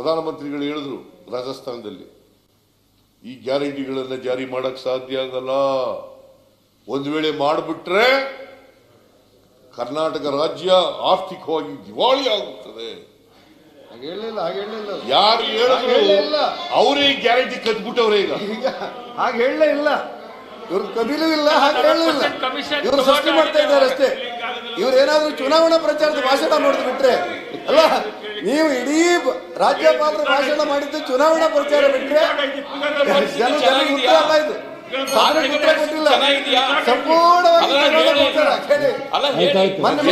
ಪ್ರಧಾನಮಂತ್ರಿಗಳು ಹೇಳಿದ್ರು ರಾಜಸ್ಥಾನದಲ್ಲಿ ಈ ಗ್ಯಾರಂಟಿಗಳನ್ನು ಜಾರಿ ಮಾಡಕ್ ಸಾಧ್ಯ ಆಗಲ್ಲ. ಒಂದು ವೇಳೆ ಮಾಡಿಬಿಟ್ರೆ ಕರ್ನಾಟಕ ರಾಜ್ಯ ಆರ್ಥಿಕವಾಗಿ ದಿವಾಳಿ ಆಗುತ್ತದೆ. ಹಾಗೆ ಹೇಳಲಿಲ್ಲ ಹಾಗೆ ಹೇಳಲಿಲ್ಲ. ಯಾರು ಹೇಳಿದ್ರು ಹೇಳಿಲ್ಲ. ಅವರೇ ಗ್ಯಾರಂಟಿ ಕದ್ಬಿಟ್ಟವ್ರೆ ಈಗ. ಹಾಗೆ ಹೇಳಲೇ ಇಲ್ಲ. ಇವ್ರು ಕದಿಲೂ ಇಲ್ಲ ಹಾಗೆ ಹೇಳಲಿಲ್ಲ ಕಮಿಷನ್ ಇವರು ಸೃಷ್ಟಿ ಮಾಡ್ತಾ ಇದ್ದಾರೆ ಅಷ್ಟೇ. ಇವ್ರು ಏನಾದ್ರೂ ಚುನಾವಣಾ ಪ್ರಚಾರದ ಭಾಷಣ ಮಾಡಿದ್ಬಿಟ್ರೆ ಅಲ್ಲ ನೀವು ಇಡೀ ರಾಜ್ಯಪಾಲರು ಭಾಷಣ ಮಾಡಿದ್ದು ಚುನಾವಣಾ ಪ್ರಚಾರ ಬಿಟ್ಟರೆ ಜನ ಜನರಿಗೆ ಉತ್ತರ ಅಲ್ಲ ಇದು ಸಾಧನೆಗೆ ಉತ್ತರ ಕೊಟ್ಟಿಲ್ಲ. ಸಂಪೂರ್ಣವಾಗಿ ಚುನಾವಣಾ ಪ್ರಚಾರ. ಕೇಳಿ ಮೊನ್ನೆ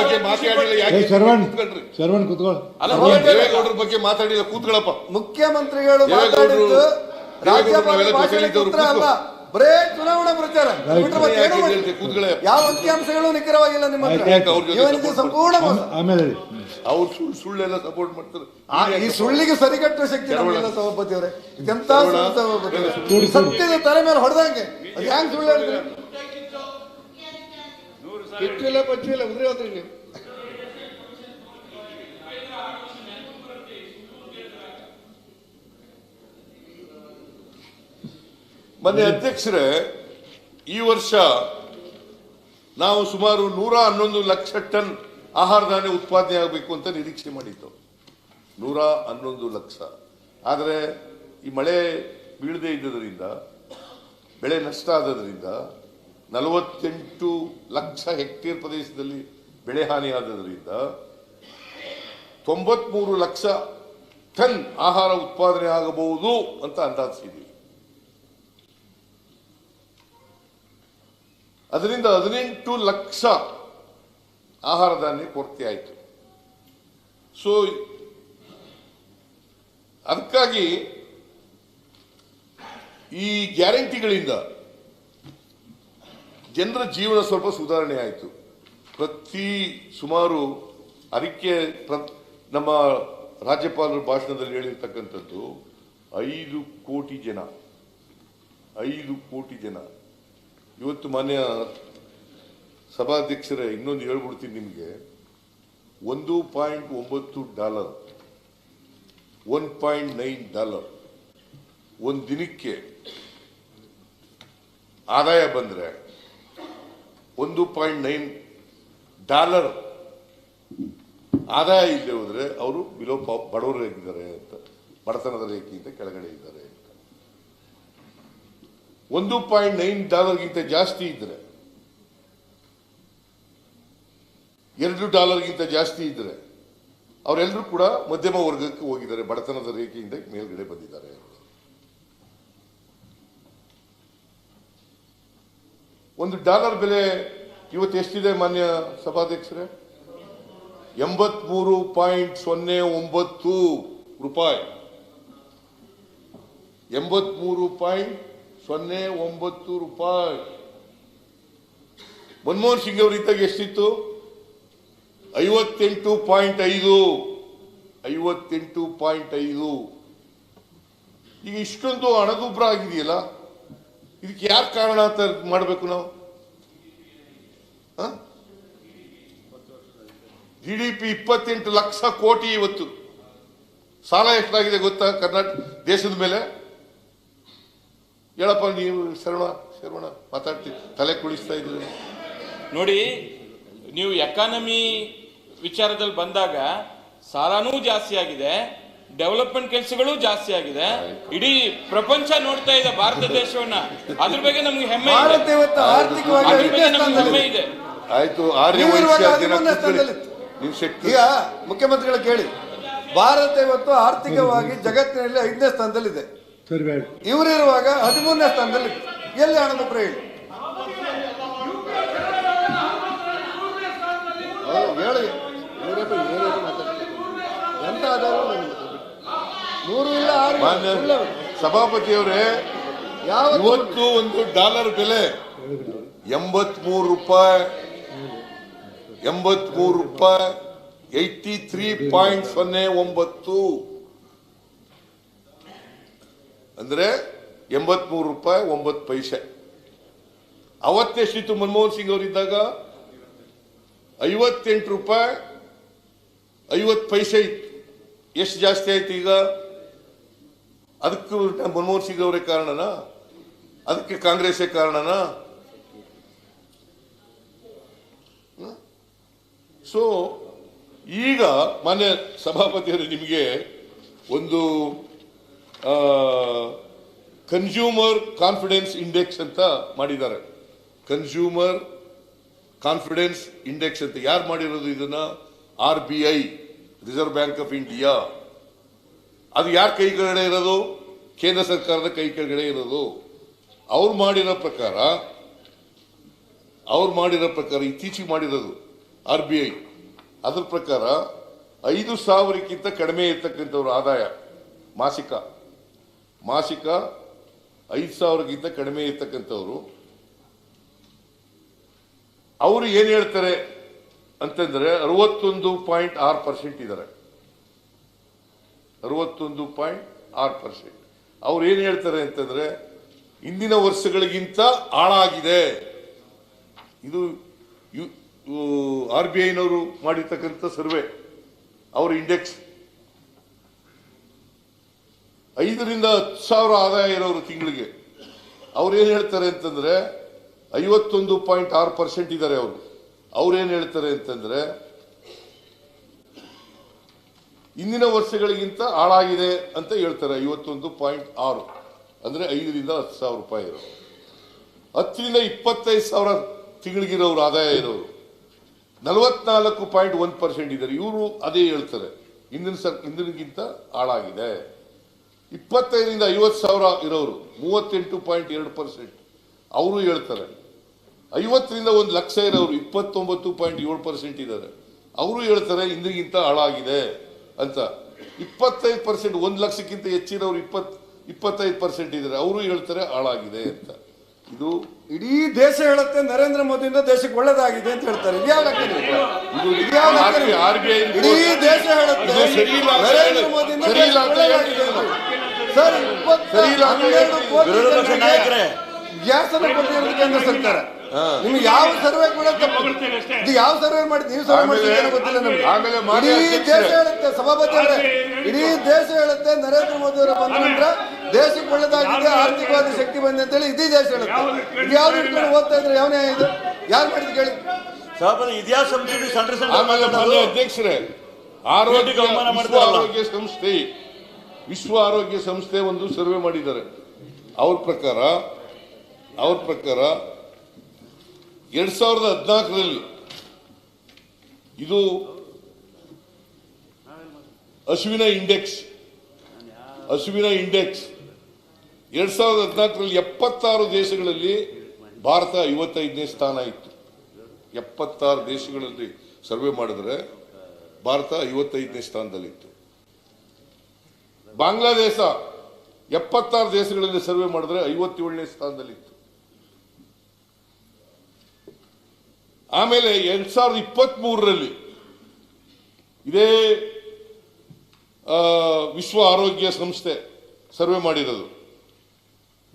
ಬಗ್ಗೆ ಮುಖ್ಯಮಂತ್ರಿಗಳ ಮಾತಾಡಿಲ್ಲ ಶರವಣ್ ಶರವಣ್ ಕುತ್ಕೊಳ್ಳ. ಅಲ್ಲ ದೇವೇಗೌಡರ ಬಗ್ಗೆ ಮಾತಾಡಿಲ್ಲ ಕೂತ್ಕೊಳ್ಳಪ್ಪ. ಮುಖ್ಯಮಂತ್ರಿಗಳು ಮಾತಾಡಿದ್ದು ರಾಜ್ಯಪಾಲ ಭಾಷಣ ಭಾಷಣಕ್ಕೆ ಉತ್ತರ ಅಲ್ಲ. ಬರೇ ಚುನಾವಣಾ ಪ್ರಚಾರ. ಬಿಟ್ರೆ ಮತ್ತೆ ಏನು ಮಾಡಿ- ಕೂತ್ಕೊಳ್ಳಿ. ಯಾವ ಅಂಕಿಅಂಶಗಳು ನಿಖರವಾಗಿಲ್ಲ ನಿಮ್ಮ ಹತ್ರ. ಆಯ್ತು, ಅವ್ರ ಜೊತೆ ಇವನಿಗೆ ಸಂಪೂರ್ಣ ಮೋಸ. ಆಮೇಲೆ ಹೇಳಿ. ಅವ್ರು ಸುಳ್ಳು ಸುಳ್ಳೆಲ್ಲ ಸಪೋರ್ಟ್ ಮಾಡ್ತಾರೆ. ಆ, ಈ ಸುಳ್ಳಿಗೆ ಸರಿಕಟ್ಟುವ ಶಕ್ತಿ ನಮ್ಗಿಲ್ಲ ಸಭಾಪತಿ ಅವರೇ. ಇದೆಂತ ಸುಳ್ಳು ಸಭಾಪತಿ ಅವರೇ? ಸತ್ಯದ ತಲೆ ಮೇಲೆ ಹೊಡೆದಂಗೆ. ಅದು ಹ್ಯಾಂಗ್ ಸುಳ್ಳು ಹೇಳ್ತೀರಿ? ಕಿಚ್ಚಿಲ್ಲ ಪಚ್ಚಿಲ್ಲ ಉದ್ರಿ ಹೋದ್ರಿ ನೀವು. ಮೊನ್ನೆ ಅಧ್ಯಕ್ಷರೇ, ಈ ವರ್ಷ ನಾವು ಸುಮಾರು ನೂರ ಹನ್ನೊಂದು ಲಕ್ಷ ಟನ್ ಆಹಾರ ಧಾನ್ಯ ಉತ್ಪಾದನೆ ಆಗಬೇಕು ಅಂತ ನಿರೀಕ್ಷೆ ಮಾಡಿತ್ತು ನೂರ ಹನ್ನೊಂದು ಲಕ್ಷ. ಆದರೆ ಈ ಮಳೆ ಬೀಳದೇ ಇದ್ದದರಿಂದ, ಬೆಳೆ ನಷ್ಟ ಆದದರಿಂದ ನಲವತ್ತೆಂಟು ಲಕ್ಷ ಹೆಕ್ಟೇರ್ ಪ್ರದೇಶದಲ್ಲಿ ಬೆಳೆ ಹಾನಿ ಆದದರಿಂದ ತೊಂಬತ್ಮೂರು ಲಕ್ಷ ಟನ್ ಆಹಾರ ಉತ್ಪಾದನೆ ಆಗಬಹುದು ಅಂತ ಅಂದಾಜಿಸಿದ್ದೀವಿ. ಅದರಿಂದ ಹದಿನೆಂಟು ಲಕ್ಷ ಆಹಾರ ಧಾನ್ಯ ಕೊರತೆ ಆಯಿತು. ಸೊ ಅದಕ್ಕಾಗಿ ಈ ಗ್ಯಾರಂಟಿಗಳಿಂದ ಜನರ ಜೀವನ ಸ್ವಲ್ಪ ಸುಧಾರಣೆ ಆಯಿತು. ಪ್ರತಿ ಸುಮಾರು ಅದಕ್ಕೆ ನಮ್ಮ ರಾಜ್ಯಪಾಲರ ಭಾಷಣದಲ್ಲಿ ಹೇಳಿರ್ತಕ್ಕಂಥದ್ದು ಐದು ಕೋಟಿ ಜನ, ಐದು ಕೋಟಿ ಜನ. ಇವತ್ತು ಮಾನ್ಯ ಸಭಾಧ್ಯಕ್ಷರೇ ಇನ್ನೊಂದು ಹೇಳ್ಬಿಡ್ತೀನಿ ನಿಮಗೆ. ಒಂದು ಪಾಯಿಂಟ್ ಒಂಬತ್ತು dollar, one point nine dollar, ಒಂದು ದಿನಕ್ಕೆ ಆದಾಯ ಬಂದರೆ ಒಂದು ಪಾಯಿಂಟ್ ನೈನ್ ಡಾಲರ್ ಆದಾಯ ಇಲ್ಲದೆ ಹೋದರೆ ಅವರು ಬಿಲೋ ಬಡವರಾಗಿದ್ದಾರೆ ಅಂತ, ಬಡತನದ ರೇಖೆಯಿಂದ ಕೆಳಗಡೆ ಇದ್ದಾರೆ. ಒಂದು ಪಾಯಿಂಟ್ ನೈನ್ ಡಾಲರ್ಗಿಂತ ಜಾಸ್ತಿ ಇದ್ರೆ, ಎರಡು ಡಾಲರ್ಗಿಂತ ಜಾಸ್ತಿ ಇದ್ರೆ, ಅವರೆಲ್ಲರೂ ಕೂಡ ಮಧ್ಯಮ ವರ್ಗಕ್ಕೆ ಹೋಗಿದ್ದಾರೆ, ಬಡತನದ ರೇಖೆಯಿಂದ ಮೇಲ್ಗಡೆ ಬಂದಿದ್ದಾರೆ. ಒಂದು ಡಾಲರ್ ಬೆಲೆ ಇವತ್ತು ಎಷ್ಟಿದೆ ಮಾನ್ಯ ಸಭಾಧ್ಯಕ್ಷರೇ? ಎಂಬತ್ಮೂರು ಪಾಯಿಂಟ್ ಸೊನ್ನೆ ಒಂಬತ್ತು ರೂಪಾಯಿ. ಎಂಬತ್ಮೂರು ಪಾಯಿಂಟ್ ಸೊನ್ನೆ ಒಂಬತ್ತು ರೂಪಾಯಿ. ಮನಮೋಹನ್ ಸಿಂಗ್ ಅವರು ಇದ್ದಾಗ ಎಷ್ಟಿತ್ತು? ಐವತ್ತೆಂಟು ಪಾಯಿಂಟ್ ಐದು. ಐವತ್ತೆಂಟು ಪಾಯಿಂಟ್ ಐದು. ಈಗ ಇಷ್ಟೊಂದು ಹಣದುಬ್ಬರ ಆಗಿದೆಯಲ್ಲ, ಇದಕ್ಕೆ ಯಾರು ಕಾರಣ ಅಂತ ಮಾಡಬೇಕು ನಾವು? ಜಿ ಡಿ ಪಿ ಇಪ್ಪತ್ತೆಂಟು ಲಕ್ಷ ಕೋಟಿ ಇವತ್ತು. ಸಾಲ ಎಷ್ಟಾಗಿದೆ ಗೊತ್ತಾ ಕರ್ನಾಟಕ ದೇಶದ ಮೇಲೆ? ಹೇಳಪ್ಪ ನೀವು ಶರಣ ಶರಣ ಮಾತಾಡ್ತೀವಿ ತಲೆ ಕುಳಿಸ್ತಾ ಇದ್ದೀವಿ ನೋಡಿ ನೀವು ಎಕಾನಮಿ ವಿಚಾರದಲ್ಲಿ ಬಂದಾಗ ಸಾಲನೂ ಜಾಸ್ತಿ ಆಗಿದೆ ಡೆವಲಪ್ಮೆಂಟ್ ಕೆಲಸಗಳು ಜಾಸ್ತಿ ಆಗಿದೆ. ಇಡೀ ಪ್ರಪಂಚ ನೋಡ್ತಾ ಇದೆ ಭಾರತ ದೇಶವನ್ನ. ಅದ್ರ ಬಗ್ಗೆ ನಮ್ಗೆ ಹೆಮ್ಮೆ ಹೆಮ್ಮೆ ಇದೆ. ಆಯ್ತು ಈಗ ಮುಖ್ಯಮಂತ್ರಿಗಳು ಕೇಳಿ ಭಾರತ ಇವತ್ತು ಆರ್ಥಿಕವಾಗಿ ಜಗತ್ತಿನಲ್ಲಿ ಐದನೇ ಸ್ಥಾನದಲ್ಲಿದೆ. ಇವರಿರುವಾಗ ಹದಿಮೂರನೇ ಸ್ಥಾನದಲ್ಲಿ ಎಲ್ಲಿ ಹಣದ ಹೇಳಿ? ಹೇಳಿ? ಎಂತ ಆಧಾರ ನೂರು ಇಲ್ಲ. ಮಾನ್ಯ. ಸಭಾಪತಿಯವರೇ ಯಾವ ಇವತ್ತು ಒಂದು ಡಾಲರ್ ಬೆಲೆ. ಎಂಬತ್ಮೂರು ರೂಪಾಯಿ. ಎಂಬತ್ಮೂರು ರೂಪಾಯಿ. ಏಯ್ಟಿ ತ್ರೀ ಪಾಯಿಂಟ್ ಸೊನ್ನೆ ಒಂಬತ್ತು. ಅಂದ್ರೆ ಎಂಬತ್ಮೂರು ರೂಪಾಯಿ, ಒಂಬತ್ತು ಪೈಸೆ. ಅವತ್ತೆಷ್ಟಿತ್ತು ಮನಮೋಹನ್ ಸಿಂಗ್ ಅವರಿದ್ದಾಗ ಐವತ್ತೆಂಟು ರೂಪಾಯಿ, ಐವತ್ತು ಪೈಸೆ ಇತ್ತು. ಎಷ್ಟು ಜಾಸ್ತಿ ಆಯ್ತು ಈಗ? ಅದಕ್ಕೂ ಮನಮೋಹನ್ ಸಿಂಗ್ ಅವರೇ ಕಾರಣನಾ? ಅದಕ್ಕೆ ಕಾಂಗ್ರೆಸ್ಸೇ ಕಾರಣನಾ? ಸೊ ಈಗ ಮಾನ್ಯ ಸಭಾಪತಿಯವರು ನಿಮಗೆ ಒಂದು ಕನ್ಸ್ಯೂಮರ್ ಕಾನ್ಫಿಡೆನ್ಸ್ ಇಂಡೆಕ್ಸ್ ಅಂತ ಮಾಡಿದ್ದಾರೆ. ಕನ್ಸ್ಯೂಮರ್ ಕಾನ್ಫಿಡೆನ್ಸ್ ಇಂಡೆಕ್ಸ್ ಅಂತ ಯಾರು ಮಾಡಿರೋದು ಇದನ್ನ? R B I Reserve Bank of India ಅದು ಯಾರ ಕೈ ಕೆಳಗಡೆ ಇರೋದು? ಕೇಂದ್ರ ಸರ್ಕಾರದ ಕೈ ಕೆಳಗಡೆ ಇರೋದು. ಅವ್ರು ಮಾಡಿರೋ ಪ್ರಕಾರ, ಅವ್ರು ಮಾಡಿರೋ ಪ್ರಕಾರ ಇತ್ತೀಚೆಗೆ ಮಾಡಿರೋದು ಆರ್ ಬಿ ಐ ಅದ್ರ ಪ್ರಕಾರ ಐದು ಸಾವಿರಕ್ಕಿಂತ ಕಡಿಮೆ ಇರ್ತಕ್ಕಂಥವ್ರ ಆದಾಯ, ಮಾಸಿಕ. ಮಾಸಿಕ ಐದು ಸಾವಿರಕ್ಕಿಂತ ಕಡಿಮೆ ಇರ್ತಕ್ಕಂಥವ್ರು. ಅವರು ಏನು ಹೇಳ್ತಾರೆ ಅಂತಂದ್ರೆ ಅರವತ್ತೊಂದು ಪಾಯಿಂಟ್ ಆರು ಪರ್ಸೆಂಟ್ ಇದ್ದಾರೆ ಅರವತ್ತೊಂದು ಪಾಯಿಂಟ್ ಆರು ಪರ್ಸೆಂಟ್. ಅವ್ರು ಏನು ಹೇಳ್ತಾರೆ ಅಂತಂದ್ರೆ ಇಂದಿನ ವರ್ಷಗಳಿಗಿಂತ ಆಳಾಗಿದೆ ಇದು ಆರ್ ಬಿ ಐನವರು ಮಾಡಿರ್ತಕ್ಕಂಥ ಸರ್ವೆ. ಅವ್ರ ಇಂಡೆಕ್ಸ್ ಐದರಿಂದ ಹತ್ತು ಸಾವಿರ ಆದಾಯ ಇರೋರು ತಿಂಗಳಿಗೆ. ಅವ್ರು ಏನು ಹೇಳ್ತಾರೆ ಅಂತಂದರೆ, ಐವತ್ತೊಂದು ಪಾಯಿಂಟ್ ಆರು ಪರ್ಸೆಂಟ್ ಇದ್ದಾರೆ ಅವರು. ಅವ್ರೇನು ಹೇಳ್ತಾರೆ ಅಂತಂದರೆ, ಇಂದಿನ ವರ್ಷಗಳಿಗಿಂತ ಹಾಳಾಗಿದೆ ಅಂತ ಹೇಳ್ತಾರೆ, ಐವತ್ತೊಂದು ಪಾಯಿಂಟ್ ಆರು. ಅಂದರೆ ಐದರಿಂದ ಹತ್ತು ಸಾವಿರ ರೂಪಾಯಿ ಇರೋರು. ಹತ್ತರಿಂದ ಇಪ್ಪತ್ತೈದು ಸಾವಿರ ತಿಂಗಳಿಗಿರೋರು ಆದಾಯ ಇರೋರು. ನಲವತ್ನಾಲ್ಕು ಪಾಯಿಂಟ್ ಒಂದು ಪರ್ಸೆಂಟ್ ಇದ್ದಾರೆ ಇವರು ಅದೇ ಹೇಳ್ತಾರೆ, ಇಂದಿನ ಸರ್, ಇಂದಿನಗಿಂತ ಹಾಳಾಗಿದೆ. ಇಪ್ಪತ್ತೈದರಿಂದ ಐವತ್ತು ಸಾವಿರ ಇರೋರು, ಮೂವತ್ತೆಂಟು ಪಾಯಿಂಟ್ ಎರಡು ಪರ್ಸೆಂಟ್. ಅವರು ಹೇಳ್ತಾರೆ, ಐವತ್ತರಿಂದ ಒಂದು ಲಕ್ಷ ಇರೋರು ಇಪ್ಪತ್ತೊಂಬತ್ತು ಪಾಯಿಂಟ್ ಏಳು ಪರ್ಸೆಂಟ್ ಇದ್ದಾರೆ. ಅವರು ಹೇಳ್ತಾರೆ ಇಂದಿಗಿಂತ ಹಾಳಾಗಿದೆ ಅಂತ. ಇಪ್ಪತ್ತೈದು ಪರ್ಸೆಂಟ್, ಒಂದು ಲಕ್ಷಕ್ಕಿಂತ ಹೆಚ್ಚಿರೋರು ಇಪ್ಪತ್ತು, ಇಪ್ಪತ್ತೈದು ಪರ್ಸೆಂಟ್ ಇದ್ದಾರೆ. ಅವರು ಹೇಳ್ತಾರೆ, ಹಾಳಾಗಿದೆ ಅಂತ. ಇದು ಇಡೀ ದೇಶ ಹೇಳುತ್ತೆ ನರೇಂದ್ರ ಮೋದಿಯಿಂದ ದೇಶಕ್ಕೆ ಒಳ್ಳೇದಾಗಿದೆ ಅಂತ ಹೇಳ್ತಾರೆ. ಇದ್ಯಾವ ಇಡೀ ದೇಶ ಹೇಳುತ್ತೆ ನರೇಂದ್ರ ಮೋದಿಯಿಂದ ಸರಿ ಹನ್ನೆರಡು ಕೋಟಿ. ಗ್ಯಾಸ್ ಅನ್ನು ಕೊಟ್ಟಿರೋದು ಕೇಂದ್ರ ಸರ್ಕಾರ. ನಿಮ್ಗೆ ಯಾವ ಸರ್ವೆ ಕೂಡ ಇದು ಯಾವ ಸರ್ವೆ ಮಾಡಿದ್ ನೀವು ಸರ್ವೆ ಮಾಡಿದ್ರೆ ಗೊತ್ತಿಲ್ಲ ನಮ್ಗೆ. ಆಮೇಲೆ ಮಾನ್ಯ ಇಡೀ ದೇಶ ಹೇಳುತ್ತೆ ಸಭಾಪತಿ ಅವರೇ. ಇಡೀ ದೇಶ ಹೇಳುತ್ತೆ ನರೇಂದ್ರ ಮೋದಿ ಅವರ ಬಂದ ನಂತರ ದೇಶಕ್ಕೆ ಒಳ್ಳೇದಾಗಿದೆ ಆರ್ಥಿಕವಾದ ಶಕ್ತಿ ಬಂದಿದೆ ಅಂತೇಳಿ ಇಡೀ ದೇಶ ಹೇಳುತ್ತೆ. ಇದು ಯಾವ್ದು ಇಟ್ಕೊಂಡು ಓದ್ತಾ ಇದ್ರೆ ಯಾವನೇ ಇದು? ಯಾರು ಮಾಡಿದ್ ಕೇಳಿ. ಸಭಾಪತಿ ಇದ್ಯಾ ಸಂಸ್ಕೃತಿ ಆಮೇಲೆ ಮಾನ್ಯ ಅಧ್ಯಕ್ಷರೇ. ಆರೋಗ್ಯ ಸಂಸ್ಥೆ ವಿಶ್ವ ಆರೋಗ್ಯ ಸಂಸ್ಥೆ ಒಂದು ಸರ್ವೆ ಮಾಡಿದ್ದಾರೆ. ಅವ್ರ ಪ್ರಕಾರ ಅವ್ರ ಪ್ರಕಾರ ಎರಡ್ ಸಾವಿರದ ಹದಿನಾಲ್ಕರಲ್ಲಿ ಇದು ಹಸುವಿನ ಇಂಡೆಕ್ಸ್ ಹಸುವಿನ ಇಂಡೆಕ್ಸ್. ಎರಡ್ ಸಾವಿರದ ಹದಿನಾಲ್ಕರಲ್ಲಿ ಎಪ್ಪತ್ತಾರು ದೇಶಗಳಲ್ಲಿ ಭಾರತ ಐವತ್ತೈದನೇ ಸ್ಥಾನ ಇತ್ತು. ಎಪ್ಪತ್ತಾರು ದೇಶಗಳಲ್ಲಿ ಸರ್ವೆ ಮಾಡಿದ್ರೆ ಭಾರತ ಐವತ್ತೈದನೇ ಸ್ಥಾನದಲ್ಲಿತ್ತು. ಬಾಂಗ್ಲಾದೇಶ ಎಪ್ಪತ್ತಾರು ದೇಶಗಳಲ್ಲಿ ಸರ್ವೆ ಮಾಡಿದ್ರೆ ಐವತ್ತೇಳನೇ ಸ್ಥಾನದಲ್ಲಿತ್ತು. ಆಮೇಲೆ ಎರಡ್ ಸಾವಿರದ ಇಪ್ಪತ್ತ್ ಮೂರರಲ್ಲಿ ಇದೇ ವಿಶ್ವ ಆರೋಗ್ಯ ಸಂಸ್ಥೆ ಸರ್ವೆ ಮಾಡಿರೋದು.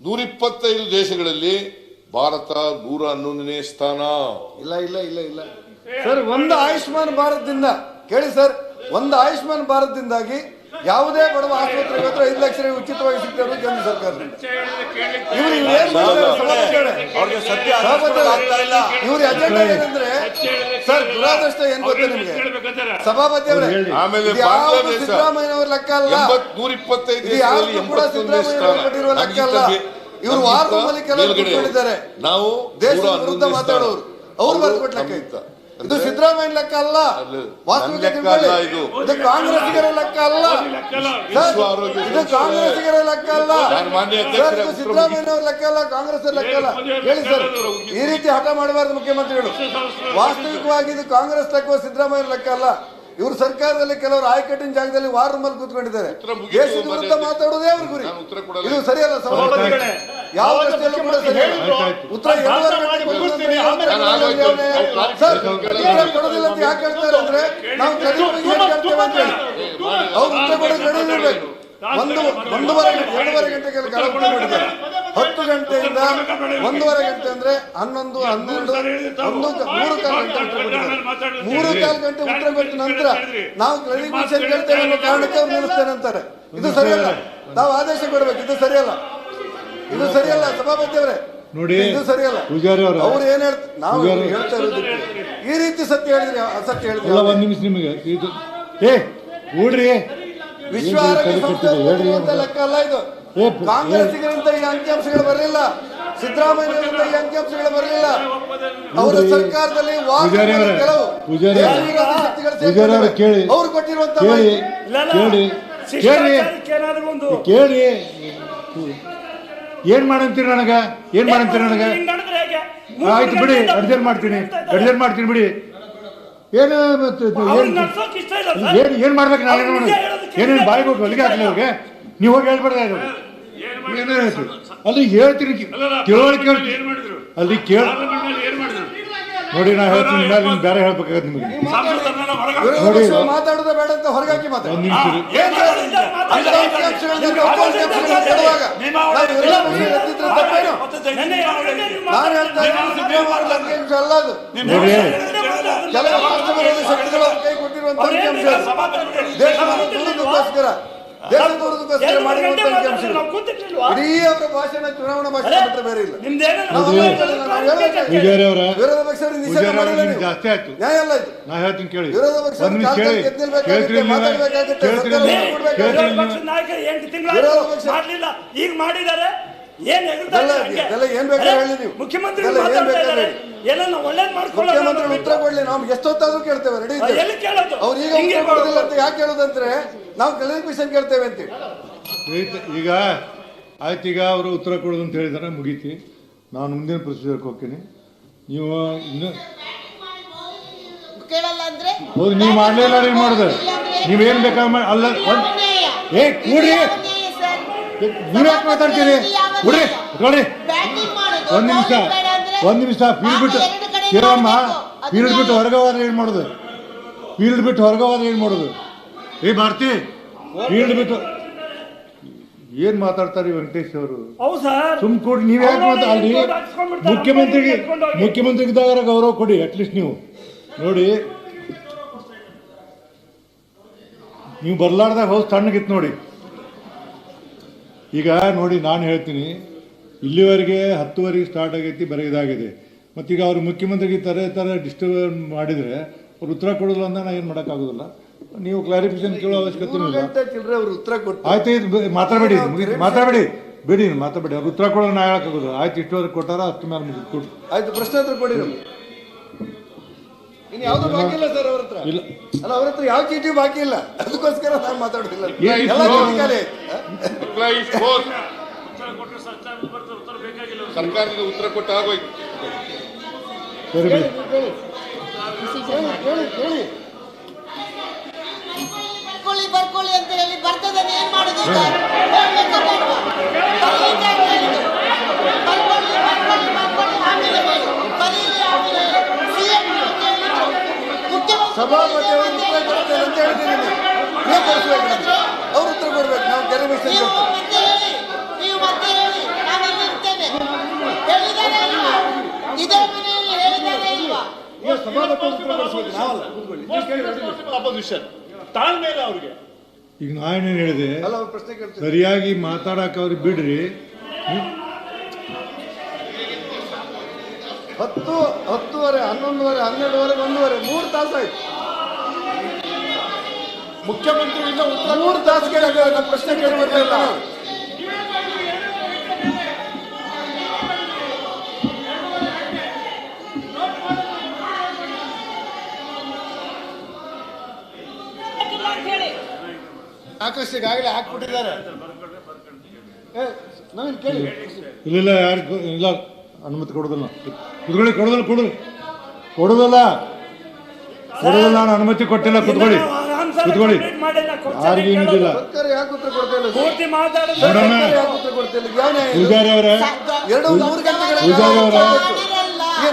ನೂರಿಪ್ಪತ್ತೈದು ದೇಶಗಳಲ್ಲಿ ಭಾರತ ನೂರ ಹನ್ನೊಂದನೇ ಸ್ಥಾನ. ಇಲ್ಲ ಇಲ್ಲ ಇಲ್ಲ ಇಲ್ಲ. ಸರ್, ಒಂದು ಆಯುಷ್ಮಾನ್ ಭಾರತದಿಂದ, ಕೇಳಿ ಸರ್, ಒಂದು ಆಯುಷ್ಮಾನ್ ಭಾರತದಿಂದಾಗಿ ಯಾವುದೇ ಬಡವ ಆಸ್ಪತ್ರೆಗೆ ಹೋದ್ರೆ ಐದು ಲಕ್ಷ ರೂಪಾಯಿ ಉಚಿತವಾಗಿ ಸಿಗ್ತಾರೆ ಕೇಂದ್ರ ಸರ್ಕಾರ. ಇವ್ರು ಏನ್ ಮಾಡ್ತಾರೆ ಸಭಾಪತಿಯವರೇ? ಸತ್ಯ ಸಭಾಪತಿಯವರೇ, ಆಗ್ತಾ ಇವ್ರ ಅಜೆಂಡಾ ಏನಂದ್ರೆ ಸರ್ ದುರಾದೃಷ್ಟ ಏನ್ ಗೊತ್ತಾ ನಿಮ್ಗೆ? ಸಭಾಪತಿ ಅವರೇ ಆಮೇಲೆ ಸಿದ್ದರಾಮಯ್ಯ ಅವ್ರ ಲೆಕ್ಕ ಅಲ್ಲ? ನೂರ ಇಪ್ಪತ್ತೈದು ಕೂಡ ಸಿದ್ದರಾಮಯ್ಯ ಕೊಟ್ಟಿರುವ ಲೆಕ್ಕ ಅಲ್ಲ. ಇವರು ವಾರದಲ್ಲಿ ಕೆಲವರು ನಾವು ದೇಶದ ವಿರುದ್ಧ ಮಾತಾಡೋರು. ಅವ್ರು ಅವರು ಇತ್ತು. ಇದು ಸಿದ್ದರಾಮಯ್ಯ ಲೆಕ್ಕ ಅಲ್ಲ. ವಾಸ್ತವಿಕ ಇದು. ಇದು ಕಾಂಗ್ರೆಸ್ಸಿಗರ ಲೆಕ್ಕ ಅಲ್ಲ. ಇದು ಕಾಂಗ್ರೆಸ್ಗರ ಕಾಂಗ್ರೆಸ್ಸಿಗರ ಲೆಕ್ಕ ಅಲ್ಲ. ನಾನು ಮಾನ್ಯ ಅಧ್ಯಕ್ಷರೇ ಇದು ಉತ್ತರ ಸಿದ್ದರಾಮಯ್ಯ ಅವ್ರ ಲೆಕ್ಕ ಅಲ್ಲ ಕಾಂಗ್ರೆಸ್ ಲೆಕ್ಕ ಅಲ್ಲ. ಹೇಳಿ ಸರ್. ಈ ರೀತಿ ಹಠ ಮಾಡಬಾರ್ದು ಮುಖ್ಯಮಂತ್ರಿಗಳು. ವಾಸ್ತವಿಕವಾಗಿ ಇದು ಕಾಂಗ್ರೆಸ್ ಲೆಕ್ಕ ಸಿದ್ದರಾಮಯ್ಯ ಲೆಕ್ಕ ಅಲ್ಲ. ಇವರು ಸರ್ಕಾರದಲ್ಲಿ ಕೆಲವರು ಆಯ್ಕಟ್ಟಿನ ಜಾಗದಲ್ಲಿ ವಾರ್ ರೂಮಲ್ಲಿ ಕೂತ್ಕೊಂಡಿದ್ದಾರೆ. ದೇಶದ ವಿರುದ್ಧ. ಮಾತಾಡೋದೇ ಅವ್ರ ಗುರಿ. ಇದು ಸರಿಯಲ್ಲ ಸಭಾಪತಿಗಳೇ ಯಾವ ಉತ್ತರ ಸರ್, ಕೊಡೋದಿಲ್ಲ ಅಂತ ಯಾಕೆ ಹೇಳ್ತಾರೆ ಅಂದ್ರೆ ನಾವು ಅವ್ರು ಉತ್ತರ ಕೊಡೋದು ರೆಡಿ ಒಂದು ಒಂದೂವರೆ ಗಂಟೆ ಎರಡೂವರೆ ಗಂಟೆಗೆ ಕಾಲ ಮಾಡಿದ್ದಾರೆ. ಹತ್ತು ಗಂಟೆಯಿಂದ ಒಂದೂವರೆ ಗಂಟೆ ಅಂದ್ರೆ ಹನ್ನೊಂದು ಹನ್ನೆರಡು ಒಂದು ಮೂರು ಕಾಲು ಗಂಟೆ ಮೂರು ಕಾಲು ಗಂಟೆ ಉತ್ತರ ಕೊಟ್ಟ ನಂತರ ನಾವು ಕ್ರೆಡಿಟ್ ಕೇಳ್ತೇವೆ ಅನ್ನೋ ಕಾರಣಕ್ಕೆ ಅವ್ರು ನಿಲ್ಲಿಸ್ತೇನೆ ಅಂತಾರೆ. ಇದು ಸರಿಯಲ್ಲ. ನಾವು ಆದೇಶ ಕೊಡ್ಬೇಕು. ಇದು ಸರಿಯಲ್ಲ. ಇದು ಸರಿಯಲ್ಲ ಸಭಾಪತಿ ಅವರೇ. ನೋಡಿ, ಇದು ಸರಿಯಲ್ಲ. ಪೂಜಾರಿ ಅವರು ಅವ್ರು ಏನ್ ಹೇಳ್ತಾರೆ ನಾವು. ಹೇಳ್ತಾ ಇರೋದಕ್ಕೆ ಈ ರೀತಿ ಸತ್ಯ ಹೇಳಿದ್ರೆ ಅಸತ್ಯ ಅಲ್ಲ ಹೇಳಿದ್ರೆ ಒಂದ್ ನಿಮಿಷ ನಿಮಗೆ. ಇದು ಏ ಕೂಡ್ರಿ ವಿಶ್ವ ಆರೋಗ್ಯ ಸಂಸ್ಥೆ? ಹೇಳ್ರಿ ಕೊಟ್ಟಿರುವಂತ ಲೆಕ್ಕ ಅಲ್ಲ ಇದು. ಏ, ಕಾಂಗ್ರೆಸ್ಸಿಗರಿಂದ ಈ ಅಂಕಿಅಂಶಗಳು ಬರಲಿಲ್ಲ. ಸಿದ್ದರಾಮಯ್ಯರಿಂದ ಈ ಅಂಕಿಅಂಶಗಳು ಬರಲಿಲ್ಲ. ಅವರ ಸರ್ಕಾರದಲ್ಲಿ ಕೆಲವು. ಪೂಜಾರಿ ಅವರೇ, ಕೇಳಿ. ಅವ್ರು ಕೊಟ್ಟಿರುವಂತ ಕೇಳಿ. ಕೇಳಿ. ಕೇಳಿ. ಏನ್ ಮಾಡಂತೀರಿ ನನಗೆ? ಏನ್ ಮಾಡಂತೀರಿ ನನಗೆ? ಆಯ್ತು ಬಿಡಿ ಅಡ್ಜಸ್ಟ್ ಮಾಡ್ತೀನಿ. ಅಡ್ಜಸ್ಟ್ ಮಾಡ್ತೀನಿ ಬಿಡಿ. ಏನು ಏನು ಏನು ಮಾಡ್ಬೇಕು ನಾನು ಏನು ಏನೇನು ಬಾಯಿ ಬಾಯಿಗೆ ಅಲ್ಲಿಗೆ ಹೊಲಿಗೆ ಹಾಕ್ಲಿ ಅವ್ರಿಗೆ? ನೀವು ಹೋಗಿ ಹೇಳ್ಬೇಡ್ದ ಏನೇನು ಅಲ್ಲಿ ಹೇಳ್ತೀನಿ ತಿಳುವಳಿಕೆ ಅಲ್ಲಿ ಕೇಳ ಪಾರ್ಲಿಮೆಂಟ್ನಲ್ಲಿ ಏನ್ ಮಾಡಿದ್ರು ನೋಡಿ ನಾ ಹೇಳ್ತೀನಿ ಮೇಲೆ ನಿಮ್ಗೆ ಬೇರೆ ಹೇಳ್ಬೇಕಾಗತ್ತೆ ನಿಮಗೆ. ನೋಡಿ. ಪಕ್ಷಗಳು ಬೇಡ ಅಂತ ಹೊರಗಾಕಿ ಮಾತಾಡಿ. ನೋಡಿ. ಕೆಲವು ರಾಷ್ಟ್ರಗಳಲ್ಲಿ ಕೈ ಕೊಟ್ಟಿರುವಂತಹ. ಇಡೀ ಅವರ ಭಾಷಣ ಚುನಾವಣಾ ಭಾಷಣ ಬಿಟ್ಟರೆ ಬೇರೆ ಇಲ್ಲ. ಪೂಜಾರಿ ಅವರ ವಿರೋಧ ಪಕ್ಷವರು ನಿಷೇಧ ಜಾಸ್ತಿ ಆಯ್ತು. ನ್ಯಾಯ ನಾ ಹೇಳ್ತೀನಿ ಕೇಳಿ. ವಿರೋಧ ಪಕ್ಷ ಒಂದ್ ನಿಮಿಷ ಕೇಳಿ. ಕೇಳ್ತೀರಿ ಮಾತಾಡ್ಬೇಕಾಗುತ್ತೆ, ವಿರೋಧ ನೀವು. ನಾಯಕರು ಎಂಟು ತಿಂಗಳು ಪಕ್ಷ- ಈಗ ಮಾಡಿದ್ದಾರೆ. ಏನ್ ಏನ್ ಬೇಕಾದ್ರೂ ಹೇಳಿ ನೀವು. ಮುಖ್ಯಮಂತ್ರಿ ಏನನ್ನ ಒಳ್ಳೇದ್ ಮಾಡ್ಕೊಳ್ಳೋದು ಮುಖ್ಯಮಂತ್ರಿ ಉತ್ತರ ಕೊಡ್ಲಿ ನಾವು ಎಷ್ಟೊತ್ತಾದ್ರೂ ಕೇಳ್ತೇವೆ ರೆಡಿ ಎಲ್ಲಿ ಕೇಳೋದು? ಅವ್ರು ಈಗ ಉತ್ತರ ಕೊಡೋದಿಲ್ಲ ಅಂತ ಯಾಕೆ ಕೇಳೋದಂದ್ರೆ ನಾವು ಕ್ಲಾರಿಫಿಕೇಶನ್ ಕೇಳ್ತೇವೆ ಅಂತೀವಿ. ಈಗ ಆಯ್ತು ಈಗ ಅವರು ಉತ್ತರ ಕೊಡೋದು ಅಂತ ಹೇಳಿದಾರೆ ಮುಗೀತಿ. ನಾನು ಮುಂದಿನ ಪ್ರೊಸೀಜರ್ಗೆ ಹೋಗ್ತೀನಿ. ನೀವು ಇನ್ನು ಕೇಳಲ್ಲ ಅಂದ್ರೆ ಹೌದು ನೀವು ಮಾಡಲಿಲ್ಲ ನೀವು ಮಾಡಿದ್ರೆ. ನೀವೇನು ಬೇಕಾದ್ರೆ ಮಾಡಿ ಅಲ್ಲ ಏ ಕೂಡ್ರಿ. ನೀವ್ ಯಾಕೆ ಮಾತಾಡ್ತೀರಿ? ಬಿಡ್ರಿ ನೋಡಿ ಒಂದ್ ನಿಮಿಷ ಒಂದ್ ನಿಮಿಷ ಫೀಲ್ಡ್ ಬಿಟ್ಟು ಕೇಳಮ್ಮ ಫೀಲ್ಡ್ ಬಿಟ್ಟು ಹೊರಗೆ ಹೋದ್ರೆ ಏನು ಮಾಡೋದು? ಫೀಲ್ಡ್ ಬಿಟ್ಟು ಹೊರಗೆ ಹೋದ್ರೆ ಏನು ಮಾಡೋದು? ಏ ಭಾರತಿ ಫೀಲ್ಡ್ ಬಿಟ್ಟು ಏನ್ ಮಾತಾಡ್ತಾರೆ ವೆಂಕಟೇಶ್ ಅವರು? ಹೌದು ಸರ್. ಸುಮ್ ಕೊಡಿ ನೀವ್ ಯಾಕೆ ಮಾತಾ ಅಲ್ಲಿ ಮುಖ್ಯಮಂತ್ರಿಗೆ ಮುಖ್ಯಮಂತ್ರಿಗಿದ್ದಾಗ ಗೌರವ ಕೊಡಿ ಅಟ್ಲೀಸ್ಟ್ ನೀವು. ನೋಡಿ ನೀವು ಬರ್ಲಾರ್ದಾಗ ಹೌದು ತಣ್ಣಗಿತ್ತು ನೋಡಿ. ಈಗ ನೋಡಿ ನಾನು ಹೇಳ್ತೀನಿ ಇಲ್ಲಿವರೆಗೆ ಹತ್ತುವರೆಗೆ ಸ್ಟಾರ್ಟ್ ಆಗೈತಿ ಬರೀ ಇದಾಗಿದೆ. ಮತ್ತೀಗ ಅವರು ಮುಖ್ಯಮಂತ್ರಿಗೆ ಥರ ಥರ ಡಿಸ್ಟರ್ಬ್ ಮಾಡಿದರೆ ಅವ್ರು ಉತ್ತರ ಕೊಡೋದಿಲ್ಲ ಅಂದ್ರೆ ನಾನು ಏನು ಮಾಡೋಕ್ಕಾಗೋದಿಲ್ಲ. ನೀವು ಕ್ಲಾರಿಫಿಕೇಶನ್ ಕೇಳೋ ಅವಶ್ಯಕತೆ ಇಲ್ಲ. ಅವ್ರು ಉತ್ತರ ಕೊಟ್ಟು ಆಯ್ತು ಇದು ಮಾತಾಡಬೇಡಿ. ಮಾತಾಡಬೇಡಿ. ಬಿಡಿ ಮಾತಾಡಬೇಡಿ. ಅವ್ರು ಉತ್ತರ ಕೊಡೋದು ನಾ ಹೇಳಕ್ಕಾಗೋದು ಆಯ್ತು ಇಷ್ಟುವರೆಗೆ ಕೊಟ್ಟಾರ ಹತ್ತು ಮೇಲೆ ಮುಗಿದು ಕೊಟ್ಟು ಆಯ್ತು ಪ್ರಶ್ನೆ ಹತ್ರ ಕೊಡಿ ಇನ್ನು ಯಾವ್ದು ಬಾಕಿ ಇಲ್ಲ ಸರ್ ಅವ್ರ ಹತ್ರ. ಇಲ್ಲ. ಅಲ್ಲ ಅವ್ರ ಹತ್ರ ಯಾವ ಚೀಟಿ ಬಾಕಿ ಇಲ್ಲ? ಅದಕ್ಕೋಸ್ಕರ ನಾನು ಮಾತಾಡೋದಿಲ್ಲ. ಏನ್ ಎಲ್ಲ ಇದು? ಚೀಟಿ ಖಾಲಿ Reply ಉತ್ತರ ಕೊಟ್ಟ ಆಗೋಯ್ತು ಬರ್ಕೊಳ್ಳಿ ಬರ್ಕೊಳ್ಳಿ ಅಂತ ಹೇಳಿ ಬರ್ತದೆ ಏನ್ ಮಾಡುದು ಈಗ ಹೇಳ್ಬೇಕಾ ಬೇಡ್ವಾ? ಬರ್ಲಿಕ್ಕೆ ಅಂತ ಹೇಳಿದ್ದು. ಬರ್ಕೊಳ್ಳಿ ಬರ್ಕೊಳ್ಳಿ ಬರ್ಕೊಳ್ಳಿ ಆಮೇಲೆ ಹೇಳಿ ಬರೀರಿ ಆಮೇಲೆ ಹೇಳಿ CM ಅಂತ ಹೇಳಿದ್ರು. ಮುಖ್ಯಮಂತ್ರಿ ಸಭಾಪತಿ ಅವರು ಉತ್ತರ ಕೊಡ್ತೇನೆ ಅಂತ ಹೇಳ್ತೀನಿ ನೀವು ಕೊಡಿಸ್ಬೇಕು ನಮ್ಗೆ. ಅವ್ರು ಉತ್ತರ ಕೊಡ್ಬೇಕು ನಾವು ಕ್ಲಾರಿಫಿಕೇಶನ್ ನೀವು ಕೇಳ್ತೇವೆ ಮತ್ತೆ ಹೇಳಿ ನೀವು ಮತ್ತೆ ನಾನು ಇಲ್ಲಿ ಇರ್ತೇನೆ. ಹೇಳಿದಾರೆ ಇಲ್ವಾ ಇದೇ ಮನೆಯಲ್ಲಿ ಹೇಳಿದಾರೆ ಈಗ ಸಭಾಪತಿ ಉತ್ತರ ಕೊಡಿಸ್ಬೇಕು ನಾವಲ್ಲ. ಕೂತ್ಕೊಳ್ಳಿ. ನೀವು ಕೇಳಿ ready ಮಾಡಿ. ತಾಳ್ಮೆ ಇಲ್ಲ ಅವ್ರಿಗೆ. ಈಗ ನಾನೇನು ಹೇಳಿದೆ? ಅಲ್ಲ ಅವ್ರು ಪ್ರಶ್ನೆ ಕೇಳ್ತೇವೆ ಸರಿಯಾಗಿ ಮಾತಾಡಕ್ಕೆ ಅವ್ರಿಗೆ ಬಿಡ್ರಿ. ಹತ್ತು ಹತ್ತುವರೆ ಹನ್ನೊಂದುವರೆ ಹನ್ನೆರಡುವರೆ ಒಂದೂವರೆ ಮೂರು ತಾಸು ಆಯ್ತು ಮುಖ್ಯಮಂತ್ರಿಗಳಿಂದ ಉತ್ತರ ಮೂರು ತಾಸು ಕೇಳಕ್ಕೆ ನಮ್ಮ ಪ್ರಶ್ನೆ ಕೇಳಬೇಕಲ್ಲ ಸಾಕಷ್ಟು ಈಗಾಗಲೇ ಹಾಕ್ಬಿಟ್ಟಿದ್ದಾರೆ. ಏ, ನವೀನ್ ಕೇಳಿ? ಇಲ್ಲ ಇಲ್ಲ ಯಾರು ಇಲ್ಲ. ಅನುಮತಿ ಕೊಡೋದಿಲ್ಲ. ಕುತ್ಕೊಳ್ಳಿ ಕೊಡೋದಿಲ್ಲ ಕೊಡು. ಕೊಡೋದಲ್ಲ. ಕೊಡೋದಲ್ಲ ನಾನು ಅನುಮತಿ ಕೊಟ್ಟಿಲ್ಲ ಕುತ್ಕೊಳ್ಳಿ. ಕುತ್ಕೊಳ್ಳಿ. ಯಾರಿಗೂ ಏನಿದಿಲ್ಲ ಪೂರ್ತಿ ನೋಡೋಣ ಪೂಜಾರಿ ಅವರೇ. ಎರಡು ಮೂರು ಗಂಟೆಗಳ ಪೂಜಾರಿ ಅವರೇ.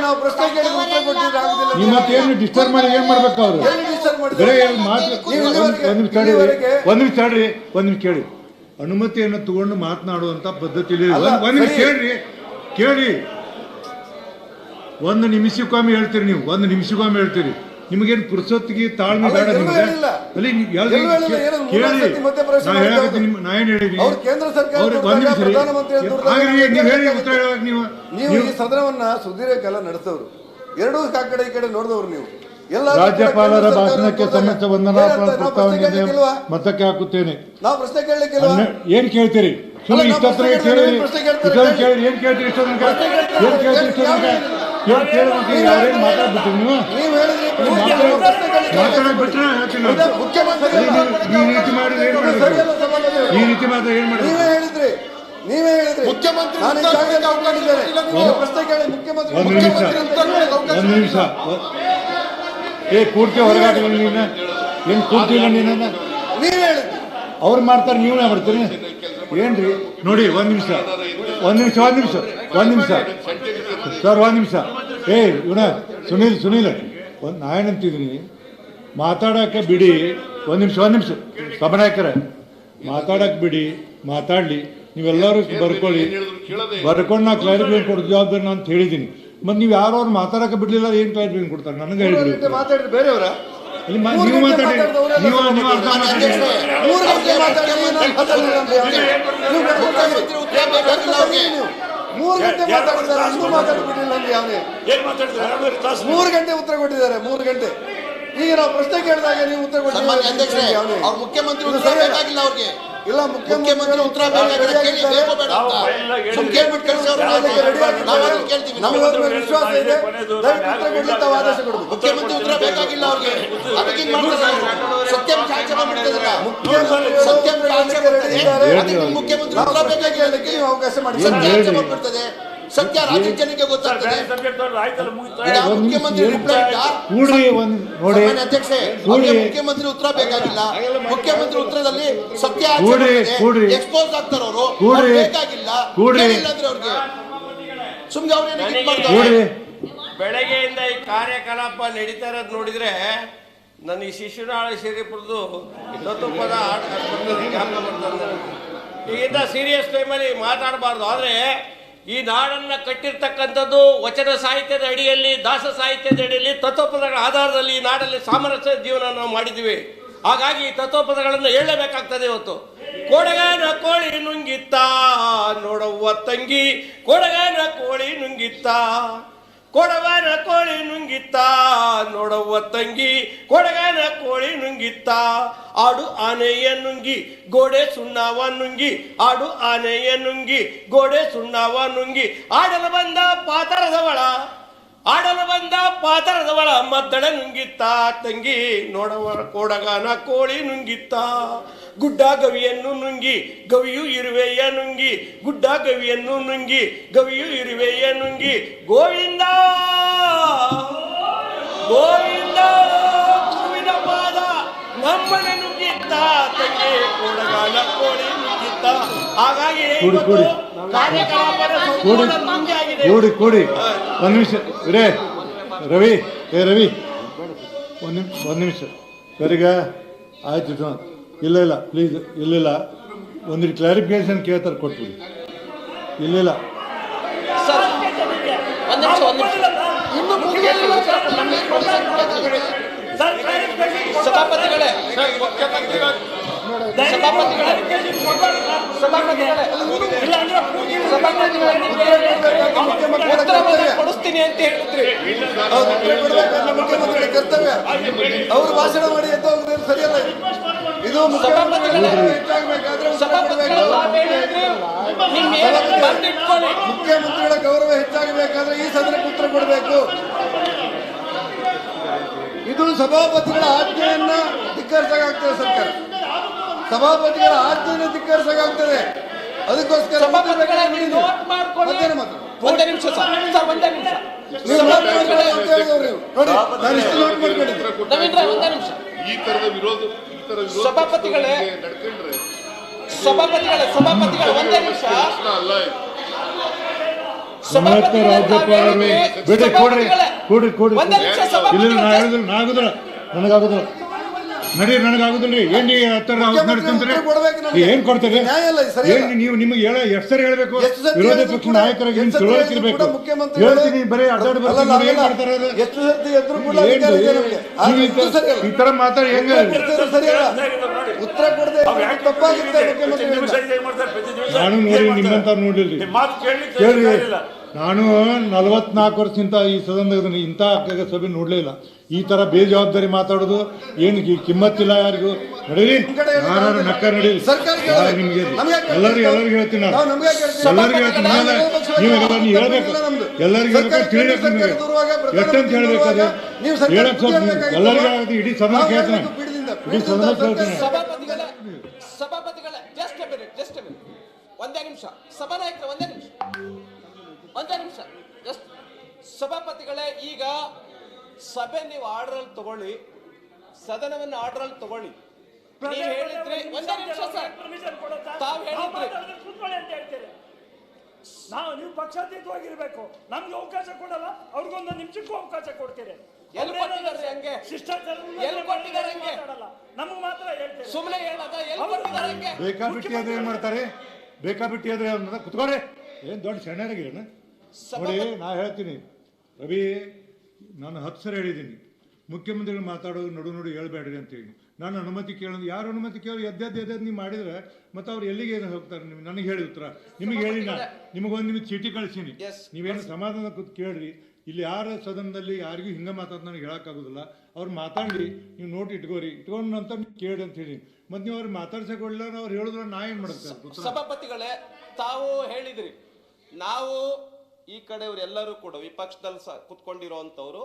ನಾವು ಪ್ರಶ್ನೆ ಕೇಳಿ ಉತ್ತರ ಕೊಟ್ಟಿದ್ರೆ ಆಗುದಿಲ್ಲ ನೀವು ಮತ್ತೇನು ಡಿಸ್ಟರ್ಬ್ ಮಾಡಿ ಏನ್ ಮಾಡ್ಬೇಕು ಅವರು? ಬರೀ ಮಾತು ನೀವು ಒಂದ್ ಇಲ್ಲಿವರೆಗೆ- ಒಂದ್ ನಿಮಿಷ ತಡೀರಿ ಇಲ್ಲಿವರೆಗೆ- ಒಂದ್ ನಿಮಿಷ ತಡ್ರಿ ಒಂದ್ ನಿಮಿಷ ಕೇಳಿ. ಅನುಮತಿಯನ್ನು ತಗೊಂಡು ಮಾತನಾಡುವಂತ ಪದ್ಧತಿ ಒಂದು. ಕೇಳ್ರಿ. ಕೇಳಿ. ಒಂದು ನಿಮಿಷಕ್ಕೊಮ್ಮೆ ಹೇಳ್ತೀರಿ ನೀವು ಒಂದು ನಿಮಿಷಕ್ಕೊಮ್ಮೆ ಹೇಳ್ತೀರಿ. ನಿಮಗೇನು ಪುರುಸೊತ್ತಿಗೆ ತಾಳ್ಮೆ ಬೇಡ ನಿಮಗೆ? ಅಲ್ಲಿ ಕೇಳಿ ನಾ ಏನ್ ಕೇಂದ್ರ ಸರ್ಕಾರ ನೀವು ಹೇಳಿ ಉತ್ತರ ಹೇಳಕ್ ನೀವು ನೀವು ಈ ಸದನವನ್ನ ಸುದೀರ್ಘಕಾಲ ನಡೆಸೋರು. ಎರಡೂ ಆ ಕಡೆ ಈ ಕಡೆ ನೋಡಿದವರು ನೀವು. ಎಲ್ಲ ರಾಜ್ಯಪಾಲರ ಭಾಷಣಕ್ಕೆ ಸಮಸ್ಯೆ ವಂದನಾ ಪ್ರಸ್ತಾವನೆ ಮತಕ್ಕೆ ಹಾಕುತ್ತೇನೆ. ನಾವು ಪ್ರಶ್ನೆ ಕೇಳಲಿಕ್ಕೆ ಏನ್ ಕೇಳ್ತೀರಿ? ಸುಮ್ಮನೆ ಕೇಳಿ. ಏನ್ ಕೇಳ್ತೀರಿ ಇಷ್ಟೊಂದು ಏನ್ ಕೇಳ್ತೀರಿ ಯಾರೇನ್ ಮಾತಾಡ್ಬಿಟ್ರಿ ನೀವು? ನೀವು ಮಾತಾಡಕ್ ಬಿಟ್ರೆ ಹೇಳ್ತೀನಿ. ಈ ನೀವು- ಈ ರೀತಿ ಮಾಡಿದ್ರೆ ಏನ್ ಮಾಡ್ಬೇಕು? ಈ ರೀತಿ ಮಾತ್ರ ಏನು ನೀವೇ ಹೇಳಿದ್ರಿ. ನೀವೇ ಹೇಳಿದ್ರಿ. ಮುಖ್ಯಮಂತ್ರಿ ನಾನು ಈ ಉತ್ತರ ಜಾಗದಲ್ಲಿ ಉಳ್ಕೊಂಡಿದ್ದೇನೆ. ಪ್ರಶ್ನೆ ಕೇಳಿ ಮುಖ್ಯಮಂತ್ರಿ ಒಂದು ನಿಮಿಷ. ಒಂದು ನಿಮಿಷ. ಏ ಕೂಡ್ಕೆ ಹೊರಗಾಗಲ್ಲ ನೀನು? ಏನ್ ಕೂಡ್ತಿಲ್ಲ ನೀನನ್ನ? ನೀವೇ ಹೇಳಿದ್ರಿ. ಅವ್ರು ಮಾಡ್ತಾರೆ ನೀವೇ ಮಾಡ್ತೀರಿ? ಏನ್ರಿ? ನೋಡಿ ಒಂದ್ ನಿಮಿಷ. ಒಂದ್ ನಿಮಿಷ ಒಂದ್ ನಿಮಿಷ ಒಂದ್ ನಿಮಿಷ. ಸರ್ ಒಂದು ನಿಮಿಷ. ಏ ಇವನ ಸುನೀಲ್ ಸುನೀಲ್. ಒಂದು ನಾ ಅಂತಿದ್ದೀನಿ. ಮಾತಾಡಕ್ಕೆ ಬಿಡಿ. ಒಂದು ನಿಮಿಷ ಒಂದು ನಿಮಿಷ. ಸಭನಾಯಕರೇ ಮಾತಾಡೋಕೆ ಬಿಡಿ ಮಾತಾಡಲಿ. ನೀವೆಲ್ಲರೂ ಬರ್ಕೊಳ್ಳಿ. ಬರ್ಕೊಂಡು ನಾ ಕ್ಲಾರಿಫಿಕೇಶನ್ ಕೊಡೋ ಜವಾಬ್ದಾರಿ ನಾನು ಅಂತ ಹೇಳಿದ್ದೀನಿ ಮತ್ತು ನೀವು ಯಾರೋ ಅವ್ರು ಮಾತಾಡಕ್ಕೆ ಬಿಡ್ಲಿಲ್ಲ ಏನು ಕ್ಲಾರಿಫಿಕೇಶನ್ ಕೊಡ್ತಾರೆ? ನನಗೆ ಹೇಳಿದ್ರು. ನೀವು ಗಂಟೆ ಮಾತಾಡಿ. ಮಾತಾಡ್ದವ್ರೆಲ್ಲ ನೀವು ಸಭಾಪತಿ. ನೀವು ಅರ್ಥ ಮಾತಾಡಿ. ಮೂರು ಗಂಟೆ ಯಾವ್ದು? ಮಾತಾಡಿದ್ದಾರೆ ಇನ್ನೂ ಮಾತಾಡ್ಬಿಟ್ಟಿಲ್ಲ ಅಂದ್ರೆ ಯಾವನೇ ಏನ್ ಮಾತಾಡ್ತಾರೆ ಎರಡೂವರೆ ತಾಸು ಮೂರು ಗಂಟೆ ಉತ್ತರ ಕೊಟ್ಟಿದ್ದಾರೆ ಮೂರು ಗಂಟೆ ಈಗ ನಾವು ಪ್ರಶ್ನೆ ಕೇಳಿದಾಗ ನೀವು ಉತ್ತರ ಕೊಟ್ಟಿದ್ದಾರೆ ಯಾವನೇ? ಅವ್ರ ಮುಖ್ಯಮಂತ್ರಿ. ಬೇಕಾಗಿಲ್ಲ ಅವ್ರಿಗೆ ಇಲ್ಲ ಮುಖ್ಯಮಂತ್ರಿ ಉತ್ತರ ವಿಶ್ವಾಸ ಇದೆ. ಮುಖ್ಯಮಂತ್ರಿ ಉತ್ತರ ಬೇಕಾಗಿಲ್ಲ ಅವ್ರಿಗೆ ಹೇಳಿದ್ದಾರೆ. ಅದಕ್ಕೆ ಮುಖ್ಯಮಂತ್ರಿ ಅವಕಾಶ ಮಾಡಿ ಸತ್ಯ ರಾಜ್ಯ ಜನಕ್ಕೆ ಗೊತ್ತಾಗ್ತದೆ. ಮುಖ್ಯಮಂತ್ರಿ ನೋಡಿ. ಅಧ್ಯಕ್ಷೆ ಮುಖ್ಯಮಂತ್ರಿ ಉತ್ತರ ಬೇಕಾಗಿಲ್ಲ. ಮುಖ್ಯಮಂತ್ರಿ ಉತ್ತರದಲ್ಲಿ ಸತ್ಯ ಎಕ್ಸ್ಪೋಸ್ ಆಗ್ತಾರ ಅವರು. ಬೇಕಾಗಿಲ್ಲ. ಅಂದ್ರೆ ಅವ್ರಿಗೆ. ಸುಮ್ನೆ ಅವ್ರೇನು ಇದು ಮಾಡ್ತಾರೆ ಕೂಡ್ರಿ ಬೆಳಗ್ಗೆಯಿಂದ ಈ ಕಾರ್ಯಕಲಾಪ ನಡೀತಾ ಇರೋದು ನೋಡಿದ್ರೆ ನನ್ನ ಈ ಶಿಶುನಾಳ ಶ್ರೀಪುರದು ಪದ ಆಟ ಬರ್ತದೆ ನನಗೆ. ಈಗಿಂತ ಸೀರಿಯಸ್ ಟೈಮಲ್ಲಿ ಮಾತಾಡಬಾರ್ದು. ಆದರೆ ಈ ನಾಡನ್ನು ಕಟ್ಟಿರ್ತಕ್ಕಂಥದ್ದು ವಚನ ಸಾಹಿತ್ಯದ ಅಡಿಯಲ್ಲಿ, ದಾಸ ಸಾಹಿತ್ಯದ ಅಡಿಯಲ್ಲಿ, ತತ್ವಪದಗಳ ಆಧಾರದಲ್ಲಿ ಈ ನಾಡಲ್ಲಿ ಸಾಮರಸ್ಯ ಜೀವನ ನಾವು ಮಾಡಿದ್ದೀವಿ. ಹಾಗಾಗಿ ಈ ತತ್ವಪದಗಳನ್ನು ಹೇಳಲೇಬೇಕಾಗ್ತದೆ ಇವತ್ತು. ಕೊಡಗನ ಕೋಳಿ ನುಂಗಿತ್ತ, ನೋಡವ್ವ ತಂಗಿ, ಕೊಡಗನ ಕೋಳಿ ನುಂಗಿತ್ತ. ಕೊಡವನ ಕೋಳಿ ನುಂಗಿತ್ತ, ನೋಡವ್ವ ತಂಗಿ. ಕೊಡಗನ ಕೋಳಿ ನುಂಗಿತ್ತ, ಆಡು ಆನೆಯ ನುಂಗಿ, ಗೋಡೆ ಸುಣ್ಣವ ನುಂಗಿ. ಆಡು ಆನೆಯ ನುಂಗಿ, ಗೋಡೆ ಸುಣ್ಣವ ನುಂಗಿ. ಆಡಲು ಬಂದ ಪಾತರದವಳ ಆಡಲು ಬಂದ ಪಾತರದವಳ ಮದ್ದಳ ನುಂಗಿತ್ತ ತಂಗಿ ನೋಡವ ಕೋಡಗಾನ ಕೋಳಿ ನುಂಗಿತ್ತ. ಗುಡ್ಡ ಗವಿಯನ್ನು ನುಂಗಿ ಗವಿಯು ಇರುವೆಯ ನುಂಗಿ ಗುಡ್ಡ ಗವಿಯನ್ನು ನುಂಗಿ ಗವಿಯು ಇರುವೆಯ ನುಂಗಿ. ಗೋವಿಂದ! ಗೋವಿಂದ! ಗುರುವಿನ ಪಾದ ನಮ್ಮನೆ ನುಂಗಿತ್ತ ತಂಗಿ ಕೋಡಗಾನ ಕೋಳಿ ನುಂಗಿತ್ತ. ಹಾಗಾಗಿ ಕೂಡಿ, ಒಂದ್ ನಿಮಿಷ. ರೇ ರವಿ ಏ ರವಿ. ಒಂದು ನಿಮಿಷ ಒಂದು ನಿಮಿಷ. ಸರಿಗ? ಆಯ್ತು ಇಲ್ಲ ಇಲ್ಲ ಪ್ಲೀಸ್ ಇಲ್ಲ ಒಂದಿಟ್ಟು ಕ್ಲಾರಿಫಿಕೇಶನ್ ಕೇಳ್ತಾರೆ ಕೊಟ್ಬಿಡಿ. ಇಲ್ಲ ಸರ್ ಒಂದು ನಿಮಿಷ ಒಂದ್ ನಿಮಿಷ. ಇನ್ನು ಮುಗಿಯಲಿಲ್ಲ ಸರ್. ನಮ್ಗೆ question ಬೇಕಾಗಿದೆ. ಸರ್, clarification ಸಭಾಪತಿಗಳೇ. ಕೊಡಿಸ್ತೀನಿ ಅಂತ ಹೇಳಿದ್ರಿ. ಮುಖ್ಯಮಂತ್ರಿ ಕರ್ತವ್ಯ ಅವರು ಭಾಷಣ ಮಾಡಿ ಅಂತ ಸರಿಯಲ್ಲ. ಇದು. ಮುಖ್ಯಮಂತ್ರಿಗಳ ಗೌರವ ಹೆಚ್ಚಾಗಬೇಕಾದ್ರೆ ಈ ಸದನಕ್ಕೆ ಉತ್ತರ ಕೊಡಬೇಕು. ಇದು ಸಭಾಪತಿಗಳ ಆಜ್ಞೆಯನ್ನ ಧಿಕ್ಕರಿಸಾಗ್ತದೆ ಸರ್ಕಾರ. ಸಭಾಪತಿಗಳ ಆಜ್ಞೆಯನ್ನು ಧಿಕ್ಕರಿಸಾಗ್ತದೆ ಅದಕ್ಕೋಸ್ಕರ? ಒಂದೇ ನಿಮಿಷ ಸರ್. ಒಂದೇ ನಿಮಿಷ. ಈ ತರದ ವಿರೋಧ ಈ ತರ ವಿರೋಧ ಸಭಾಪತಿಗಳೇ. ನಡ್ಕೊಂಡ್ರೆ ಸಭಾಪತಿಗಳೇ ಸಭಾಪತಿಗಳು ಒಂದೇ ನಿಮಿಷ. ಅಲ್ಲ ರಾಜ್ಯಪಾಲರು. ಬಿಡಿ ಕೊಡ್ರಿ. ಇಲ್ಲ ನನಗಾಗುದಿಲ್ಲ. ನಡಿ ನನಗಾಗುದಿಲ್ರಿ ಏನ್ ನೀವು ಹತ್ತರ. ಏನ್ ಕೊಡ್ತೀರಿ. ಏನ್ ನೀವು ನಿಮ್ಗೆ ಹೇಳ ಎಷ್ಟು ಸರಿ ಹೇಳ್ಬೇಕು? ವಿರೋಧ ಪಕ್ಷ ನಾಯಕರಿಗೆ ನಿಮ್ ತಿಳುವಳಿಕೆ ಇರ್ಬೇಕು ಹೇಳ್ತೀನಿ ಬರೀ ಅಡ್ಡಾಡ್ ಏನ್ ಮಾಡ್ತಾರೆ. ಈ ತರ ಮಾತಾಡಿ ಹೆಂಗ ಉತ್ತರ ಕೊಡದೆ ತಪ್ಪಾಗುತ್ತೆ ನಾನು ನೋಡಿ ನಿಮ್ಮಂತ ನೋಡಿಲ್ರಿ ಕೇಳಿ ನಾನು ನಲವತ್ನಾಲ್ಕು ವರ್ಷಕ್ಕಿಂತ ಈ ಸದನದಾಗ ಇಂಥ ಸಭೆ ನೋಡ್ಲೇ ಇಲ್ಲ. ಈ ತರ ಬೇಜವಾಬ್ದಾರಿ ಮಾತಾಡೋದು ಏನು ಕಿಮ್ಮತ್ತಿಲ್ಲ ಯಾರಿಗೂ? ನಡೀರಿ. ಯಾರು ನಕ್ಕ ನಡೀರಿ. ನಿಮ್ಗೆ ಎಲ್ಲರಿಗೂ ಎಲ್ಲರಿಗೂ ಹೇಳ್ತೀನಿ ನಾನು. ಎಲ್ಲರಿಗೂ ಹೇಳ್ತೀನಿ. ನಾನು ನೀವು ನೀವು ಹೇಳ್ಬೇಕು. ಎಲ್ಲರಿಗೂ ಹೇಳ್ಬೇಕು. ತಿಳಿಬೇಕು ನಿಮಗೆ. ಎಷ್ಟಂತ ಹೇಳ್ಬೇಕು ಅದು. ಎಲ್ಲರಿಗೂ ಆಗುತ್ತೆ ಇಡೀ ಹೇಳ್ಬೇಕು ಪೀಠದಿಂದ. ಇಡೀ ಸರ್ಕಾರ- ಕೇಳ್ತೀನಿ ಸಭಾಪತಿಗಳೇ ಸಭಾಪತಿಗಳೇ ಜಸ್ಟ್ ಜಸ್ಟ್ ಒಂದೇ ನಿಮಿಷ. ಸಭಾನಾಯಕರ ಒಂದೇ ನಿಮಿಷ. ಒಂದೇ ನಿಮಿಷ. ಜಸ್ಟ್ ಸಭಾಪತಿಗಳೇ ಈಗ ಸಭೆ ನೀವು ಆರ್ಡರ್ ಅಲ್ಲಿ ತಗೊಳ್ಳಿ ಸದನವನ್ನು ಆರ್ಡರ್ ಅಲ್ಲಿ ತಗೊಳ್ಳಿ. ನೀವು ಹೇಳಿದ್ರೆ ಒಂದೇ ನಿಮಿಷ ಸರ್. ತಾವು ಹೇಳಿದ್ರಿ. ಕೂತ್ಕೊಳ್ಳಿ ಅಂತ ಹೇಳ್ತೀರಿ. ನಾವು ನೀವು ಪಕ್ಷಾತೀತವಾಗಿರ್ಬೇಕು. ನಮ್ಗೆ ಅವಕಾಶ ಕೊಡಲ್ಲ ಅವ್ರಿಗೊಂದು ನಿಮಿಷಕ್ಕೂ ಅವಕಾಶ ಕೊಡ್ತೀರಿ. ಎಲ್ಲಿ ಕೊಟ್ಟಿದ್ದಾರೆ ಹಂಗೆ? ಶಿಷ್ಟಾಚಾರ ಎಲ್ಲಿ ಕೊಟ್ಟಿದ್ದಾರೆ ಹಂಗೆ? ನಮ್ಗೆ ಮಾತ್ರ ಹೇಳ್ತೀರಿ. ಸುಮ್ಮನೆ ಹೇಳದ? ಎಲ್ಲಿ ಕೊಟ್ಟಿದ್ದಾರೆ ಹಂಗೆ? ಬೇಕಾಬಿಟ್ಟಿ ಆದ್ರೆ ಏನ್ ಮಾಡ್ತಾರೆ? ಬೇಕಾಬಿಟ್ಟಿ ಆದ್ರೆ ಅನ್ನೋದ ಕುತ್ಕೋರಿ ಏನ್ ದೊಡ್ಡ ಸಣ್ಣ ನೋಡಿ ನಾ ಹೇಳ್ತೀನಿ. ರವಿ ನಾನು ಹತ್ತು ಸರಿ ಹೇಳಿದ್ದೀನಿ. ಮುಖ್ಯಮಂತ್ರಿಗಳು ಮಾತಾಡೋದು ನಡು ನಡು ಹೇಳ್ಬೇಡ್ರಿ ಅಂತ ಹೇಳಿ ನಾನು ಅನುಮತಿ ಕೇಳೋದು ಯಾರು ಅನುಮತಿ ಕೇಳಿ ಎದ್ದೆದ್ದು ಎದ್ದದ್ದು ನೀವು ಮಾಡಿದರೆ ಮತ್ತು ಅವ್ರು ಎಲ್ಲಿಗೆ ಏನು ಹೋಗ್ತಾರೆ ನಿಮ್ಗೆ? ನನಗೆ ಹೇಳಿ ಉತ್ತರ. ನಿಮಗೆ ಹೇಳಿ ನಾ ನಿಮಗೊಂದು ನಿಮಗೆ ಚೀಟಿ ಕಳಿಸೀನಿ. ನೀವೇನು ಸಮಾಧಾನ ಕೂತ್ ಕೇಳ್ರಿ. ಇಲ್ಲಿ ಯಾರ ಸದನದಲ್ಲಿ ಯಾರಿಗೂ ಹಿಂಗೆ ಮಾತಾಡ್ ನನಗೆ ಹೇಳೋಕ್ಕಾಗೋದಿಲ್ಲ. ಅವ್ರು ಮಾತಾಡಿ ನೀವು ನೋಟ್ ಇಟ್ಕೋರಿ. ಇಟ್ಕೊಂಡ ನಂತರ ನೀವು ಕೇಳಿ ಅಂತ ಹೇಳಿ. ಮತ್ತು ನೀವು ಅವ್ರು ಮಾತಾಡ್ಸಕ್ಕೆ ಒಳ್ಳೆ ಅವ್ರು ಹೇಳಿದ್ರೆ ನಾ ಏನು ಮಾಡ್ತಾರೆ ಸಭಾಪತಿಗಳೇ ತಾವು ಹೇಳಿದ್ರಿ. ನಾವು ಈ ಕಡೆಯವರೆಲ್ಲರೂ ಕೂಡ ವಿಪಕ್ಷದಲ್ಲಿ ಸ ಕುತ್ಕೊಂಡಿರುವಂತವ್ರು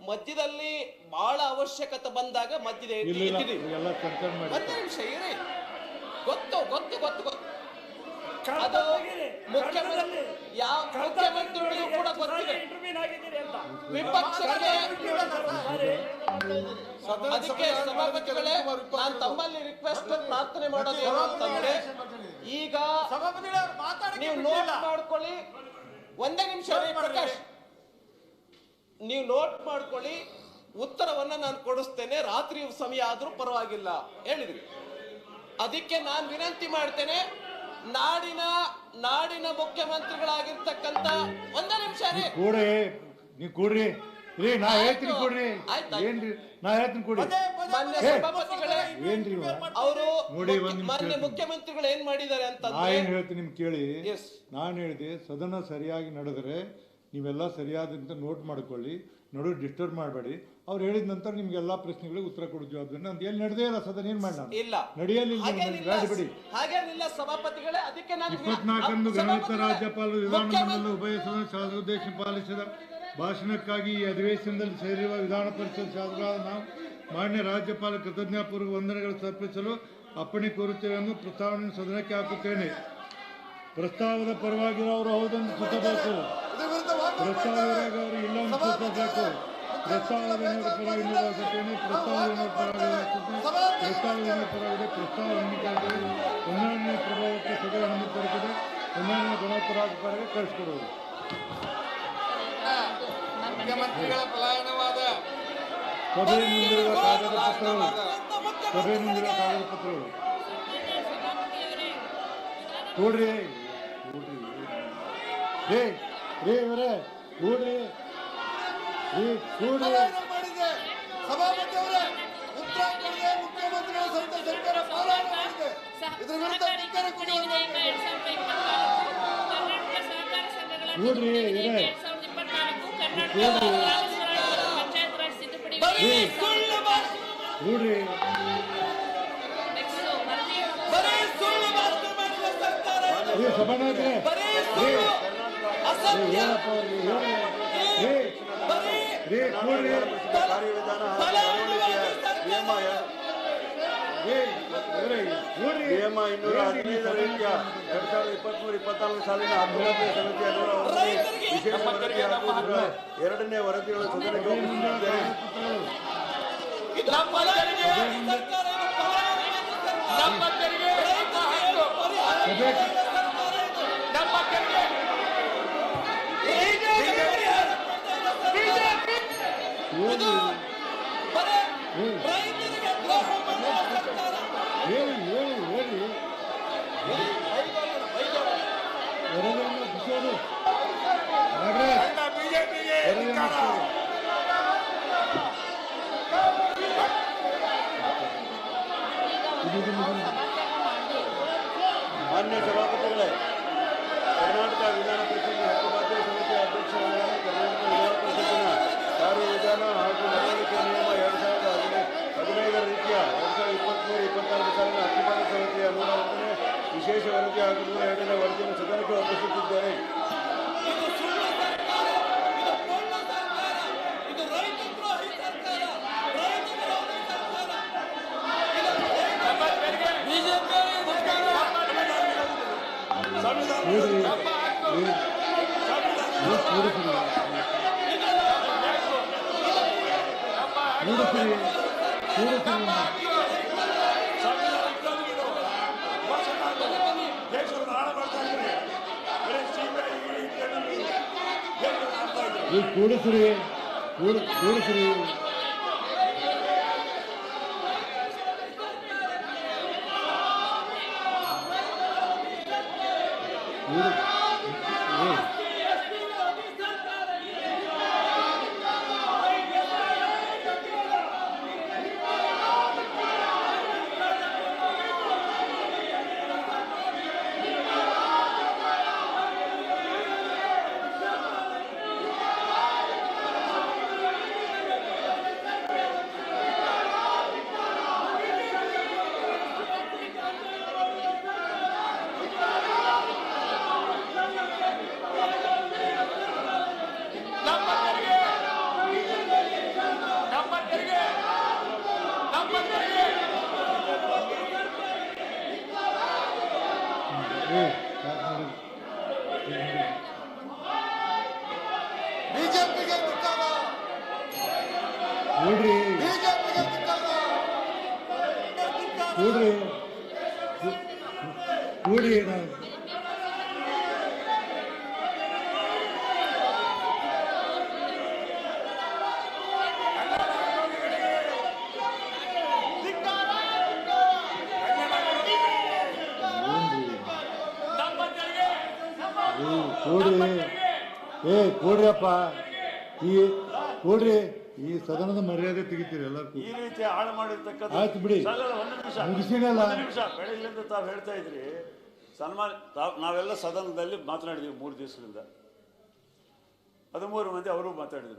ಮಧ್ಯದಲ್ಲಿ ಬಹಳ ಅವಶ್ಯಕತೆ ಬಂದಾಗ ಮಧ್ಯದ ಒಂದೇ ನಿಮಿಷ ಇರಿ ಗೊತ್ತು ಗೊತ್ತು ಗೊತ್ತು ಗೊತ್ತು. ಅದು. ಮುಖ್ಯಮಂತ್ರಿ ಯಾವ ಮುಖ್ಯಮಂತ್ರಿಗಳಿಗೂ ಕೂಡ ಗೊತ್ತಿದೆ. ವಿಪಕ್ಷಕ್ಕೆ ಅದಕ್ಕೆ ಸಭಾಪತಿಗಳೇ ನಾನು ತಮ್ಮಲ್ಲಿ ರಿಕ್ವೆಸ್ಟ್ ಪ್ರಾರ್ಥನೆ ಮಾಡೋದು ಏನು ಅಂತಂದ್ರೆ ಈಗ ನೀವು ನೋಟ್ ಮಾಡ್ಕೊಳ್ಳಿ ಒಂದೇ ನಿಮಿಷ ಪ್ರಕಾಶ್. ನೀವು ನೋಟ್ ಮಾಡ್ಕೊಳ್ಳಿ ಉತ್ತರವನ್ನ ನಾನು ಕೊಡಿಸ್ತೇನೆ ರಾತ್ರಿ ಸಮಯ ಆದ್ರೂ ಪರವಾಗಿಲ್ಲ. ಹೇಳಿದ್ರಿ. ಅದಕ್ಕೆ ನಾನು ವಿನಂತಿ ಮಾಡ್ತೇನೆ ನಾಡಿನ ನಾಡಿನ ಮುಖ್ಯಮಂತ್ರಿಗಳಾಗಿರ್ತಕ್ಕಂತ ಒಂದೇ ನಿಮಿಷ ರೀ. ಕೂಡ್ರಿ ನೀವು ಕೂಡ್ರಿ. ರೀ ನಾ ಹೇಳ್ತೀನಿ ಕೂಡ್ರಿ. ಏನ್ರಿ? ನಾ ಹೇಳ್ತೀನಿ ಕೂಡ್ರಿ. ಏನ್ರಿ ಅವರು ನೋಡಿ, ಒಂದ್ ಮಾನ್ಯ. ಮುಖ್ಯಮಂತ್ರಿಗಳು ಏನ್ ಮಾಡಿದ್ದಾರೆ ನಾ ಅಂತಂದ್ರೆ ಏನ್ ಹೇಳ್ತೀನಿ ನಿಮ್ಗೆ ಕೇಳಿ. Yes. ನಾನು ಹೇಳಿದೆ ಸದನ ಸರಿಯಾಗಿ ನಡೆದರೆ ನೀವೆಲ್ಲ ಸರಿಯಾದಂತ ನೋಟ್ ಮಾಡ್ಕೊಳ್ಳಿ ನಡು ಡಿಸ್ಟರ್ಬ್ ಮಾಡಬೇಡಿ. ಅವ್ರು ಹೇಳಿದ ನಂತರ ನಿಮ್ಗೆಲ್ಲಾ ಪ್ರಶ್ನೆಗಳಿಗೆ ಉತ್ತರ ಕೊಡೋ ಜವಾಬ್ದಾರಿ ನಂದು ಎಲ್ಲಿ ನಡೆದೇ ಇಲ್ಲ ಸದನ ಏನ್ ಮಾಡಿ ನಾನು? ಇಲ್ಲ. ನಡೆಯಲಿಲ್ಲ ಹಾಗೇನಿಲ್ಲ ಬೇಡ ಬಿಡಿ. ಹಾಗೇನಿಲ್ಲ ಸಭಾಪತಿಗಳೇ ಅದಕ್ಕೆ ನಾನು ಇಪ್ಪತ್ನಾಲ್ಕರಂದು ರಾಜ್ಯಪಾಲರು ವಿಧಾನಮಂಡಲ ಉಭಯ ಸದನ ಶಾಸಕೋದ್ದೇಶ ಪಾಲಿಸಿದ ಭಾಷಣಕ್ಕಾಗಿ ಈ ಅಧಿವೇಶನದಲ್ಲಿ ಸೇರಿರುವ ವಿಧಾನ ಪರಿಷತ್ ಶಾಸಕರಾದ ನಾವು ಮಾನ್ಯ ರಾಜ್ಯಪಾಲ ಕೃತಜ್ಞಾಪೂರ್ವ ವಂದನೆಗಳು ಸಮರ್ಪಿಸಲು ಅಪ್ಪಣೆ ಕೋರುತ್ತೇವೆ ಎಂದು ಪ್ರಸ್ತಾವನೆ ಸದನಕ್ಕೆ ಹಾಕುತ್ತೇನೆ. ಪ್ರಸ್ತಾವದ ಪರವಾಗಿರೋರು ಹೌದೆಂದು ಸುತ್ತಬೇಕು. ಪ್ರಸ್ತಾವದಾಗ ಅವರು ಇಲ್ಲ ಎಂದು ಸುತ್ತಬೇಕು ಪ್ರಸ್ತಾವನೆಯ ಪರವಾಗಿ ನಿರ್ವಹಿಸುತ್ತೇನೆ ಪ್ರಸ್ತಾವನೆಯ ಪರವಾಗಿ ಪ್ರಸ್ತಾವನೆಯ ಪರವಾಗಿದೆ ಪ್ರಸ್ತಾವ ಎನ್ನಿಕಾಗಿದೆ ಹೊಂದಾಣಿಕೆ ಪ್ರಭಾವಕ್ಕೆ ಸಭೆ ದೊರಕಿದೆ ಹೊಂದಾಣಿಕೆ ಗಣಪರಾಧಿಕಾರಿಗೆ ಕಳಿಸ್ಕೊಡುವುದು. ಮುಖ್ಯಮಂತ್ರಿಗಳ ಪಲಾಯನವಾದ ಸಭೆ ಮುಂದಿರುವ ಕಾಗದ ಪತ್ರಗಳು ಸಭೆ ಮುಂದಿರುವ ಕಾಗದ ಪತ್ರಗಳು ನೋಡ್ರಿ ನೋಡ್ರಿ ರೇ ರೇ ಇವರೇ ನೋಡ್ರಿ ರೀ ನೋಡ್ರಿ ಪಲಾಯನ ಮಾಡಿದೆ. ಸಭಾಪತಿ ಅವರೇ ಉತ್ತರ ಕೊಡದೆ ಮುಖ್ಯಮಂತ್ರಿಗಳ ಸಹಿತ ಸರ್ಕಾರ ಮಾಡಿದೆ. ಇದ್ರ ವಿರುದ್ಧ ಧಿಕ್ಕಾರ ನೋಡ್ರಿ ಇದೆ ನೋಡ್ರಿ ಸಭಾನಾಯಕರೇ. ಏ. ಏನಪ್ಪ ಅವ್ರಿಗೆ? ನೋಡ್ರಿ ಕಾರ್ಯವಿಧಾನ ಹಾಗೂ ನಡವಳಿಕೆಯ ನಿಯಮ ಏ ಇವರೇ ನೋಡ್ರಿ ನಿಯಮ ಇನ್ನೂರ ಹದಿನೈದರ ರೀತಿಯ ಎರಡ್ ಸಾವಿರದ ಇಪ್ಪತ್ಮೂರು ಇಪ್ಪತ್ನಾಲ್ಕು ಸಾಲಿನ ಅಭಿವೃದ್ಧಿ ಸಮಿತಿಯ ನೂರ ಒಂದನೇ ವಿಶೇಷ ವರದಿ ಹಾಗೂ ಎರಡನೇ ವರದಿಗಳ ಸದನಕ್ಕೆ ಒಪ್ಪಿಸಿದ್ದೇನೆ मान्य सभापतीकडे. Ei, ಸದನದ ಮರ್ಯಾದೆ ತೆಗಿತೀರಿ ಎಲ್ಲರೂ ಈ ರೀತಿ ಹಾಳು ಮಾಡಿರ್ತಕ್ಕಂಥ ಆಯ್ತು ಬಿಡಿ. ಒಂದು ನಿಮಿಷ. ಮುಗಿಸಿನಲ್ಲ. ಒಂದು ನಿಮಿಷ. ಬೆಳಗ್ಗೆಯಿಂದ ತಾವು ಹೇಳ್ತಾ ಇದ್ರಿ. ಸನ್ಮಾನ ನಾವೆಲ್ಲ ಸದನದಲ್ಲಿ ಮಾತನಾಡಿದೀವಿ ಮೂರು ದಿವಸದಿಂದ. ಹದಿಮೂರು ಮಂದಿ ಅವರು ಮಾತಾಡಿದ್ರು.